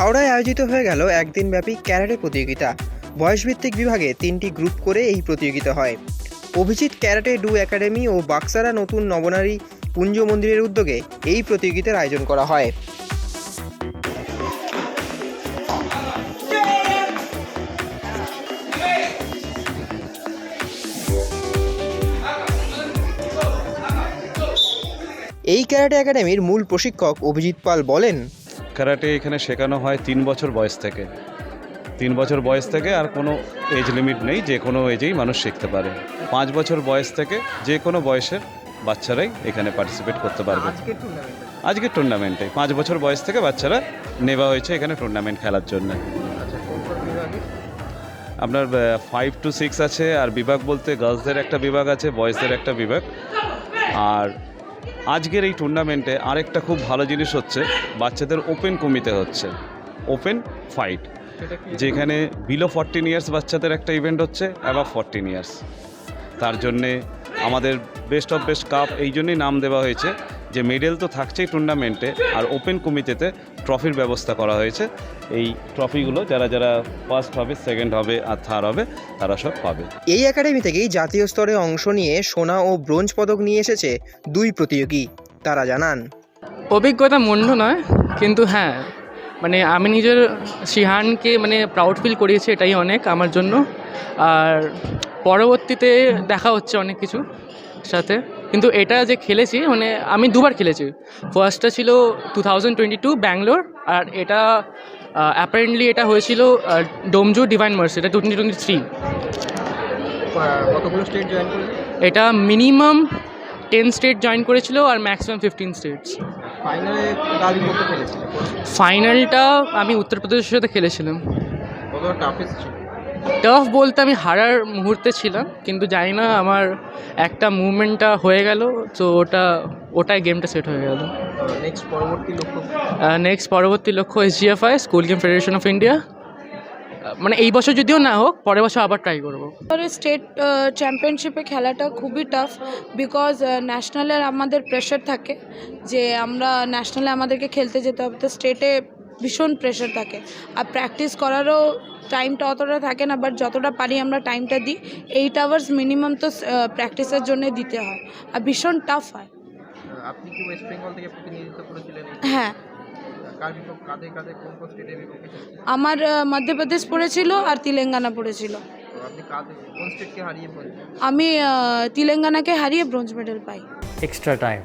হাওড়ায় আয়োজিত হয়ে গেল একদিনব্যাপী ক্যারাটে প্রতিযোগিতা। বয়সভিত্তিক বিভাগে তিনটি গ্রুপ করে এই প্রতিযোগিতা হয়। অভিজিৎ ক্যারাটে ডু একাডেমি ও বাক্সারা নতুন নবনারী পুঞ্জ মন্দিরের উদ্যোগে এই প্রতিযোগিতার আয়োজন করা হয়। এই ক্যারাটে একাডেমির মূল প্রশিক্ষক অভিজিৎ পাল বলেন ক্যারাটে এখানে শেখানো হয় তিন বছর বয়স থেকে। তিন বছর বয়স থেকে আর কোনো এজ লিমিট নেই যে কোনো এজেই মানুষ শিখতে পারে। পাঁচ বছর বয়স থেকে যে কোনো বয়সের বাচ্চারাই এখানে পার্টিসিপেট করতে পারবে। আজকের টুর্নামেন্টে পাঁচ বছর বয়স থেকে বাচ্চারা নেওয়া হয়েছে এখানে টুর্নামেন্ট খেলার জন্য। আপনার ফাইভ টু সিক্স আছে আর বিভাগ বলতে গার্লসদের একটা বিভাগ আছে বয়েজদের একটা বিভাগ। আর আজকের এই টুর্নামেন্টে আরেকটা খুব ভালো জিনিস হচ্ছে বাচ্চাদের ওপেন কমিতে হচ্ছে। ওপেন ফাইট যেখানে বিলো ফরটিন ইয়ার্স বাচ্চাদের একটা ইভেন্ট হচ্ছে অ্যাবাভ ফর্টিন ইয়ার্স তার জন্যে আমাদের বেস্ট অফ বেস্ট কাপ এই জন্যই নাম দেওয়া হয়েছে। যে মেডেল তো থাকছেই টুর্নামেন্টে আর ওপেন কমিটিতে ট্রফির ব্যবস্থা করা হয়েছে। এই ট্রফিগুলো যারা যারা ফার্স্ট হবে সেকেন্ড হবে আর থার্ড হবে তারা সব পাবে। এই একাডেমি থেকেই জাতীয় স্তরে অংশ নিয়ে সোনা ও ব্রোঞ্জ পদক নিয়ে এসেছে দুই প্রতিযোগী। তারা জানান অভিজ্ঞতা মন্ড নয় কিন্তু হ্যাঁ মানে আমি নিজের শিহানকে মানে প্রাউড ফিল করিয়েছি এটাই অনেক আমার জন্য। আর পরবর্তীতে দেখা হচ্ছে অনেক কিছু সাথে। কিন্তু এটা যে খেলেছি মানে আমি দুবার খেলেছি। ফার্স্টটা ছিল two thousand twenty two Bangalore আর এটা অ্যাপারেন্টলি এটা হয়েছিল ডোমজু ডিভাইন মার্স এটা টোয়েন্টি টোয়েন্টি থ্রি কতগুলো স্টেট জয়েন এটা মিনিমাম টেন স্টেট জয়েন করেছিল আর ম্যাক্সিমাম ফিফটিন স্টেটস ফাইনালে ফাইনালটা আমি উত্তরপ্রদেশের সাথে খেলেছিলাম। টাফেস্ট ছিল? টাফ বলতে আমি হারার মুহূর্তে ছিলাম কিন্তু জানি না আমার একটা মুভমেন্টটা হয়ে গেল তো ওটা ওটাই গেমটা সেট হয়ে গেল। নেক্সট পরবর্তী লক্ষ্য? নেক্সট পরবর্তী লক্ষ্য SGFI school game federation of India মানে এই বছর যদিও না হোক পরের বছর আবার ট্রাই করব। পরে স্টেট চ্যাম্পিয়নশিপে খেলাটা খুবই টাফ বিকজ ন্যাশনালের আমাদের প্রেশার থাকে যে আমরা ন্যাশনালে আমাদেরকে খেলতে যেতে হবে। তো স্টেটে ভীষণ প্রেশার থাকে। আর প্র্যাকটিস করারও টাইমটা অতটা থাকে না বাট যতটা পারি আমরা টাইমটা দিই এইট আওয়ার্স মিনিমাম তো প্র্যাকটিসের জন্য দিতে হয়। আর ভীষণ টাফ হয়। আপনি কি ওয়েস্ট বেঙ্গল থেকে প্রতিনিধিত্ব করেছিলেন হ্যাঁ? আমার মধ্যপ্রদেশ পড়েছিল আর তেলেঙ্গানা পড়েছিল। আমি তেলেঙ্গানাকে হারিয়ে ব্রোঞ্জ মেডেল পাই। Extra time.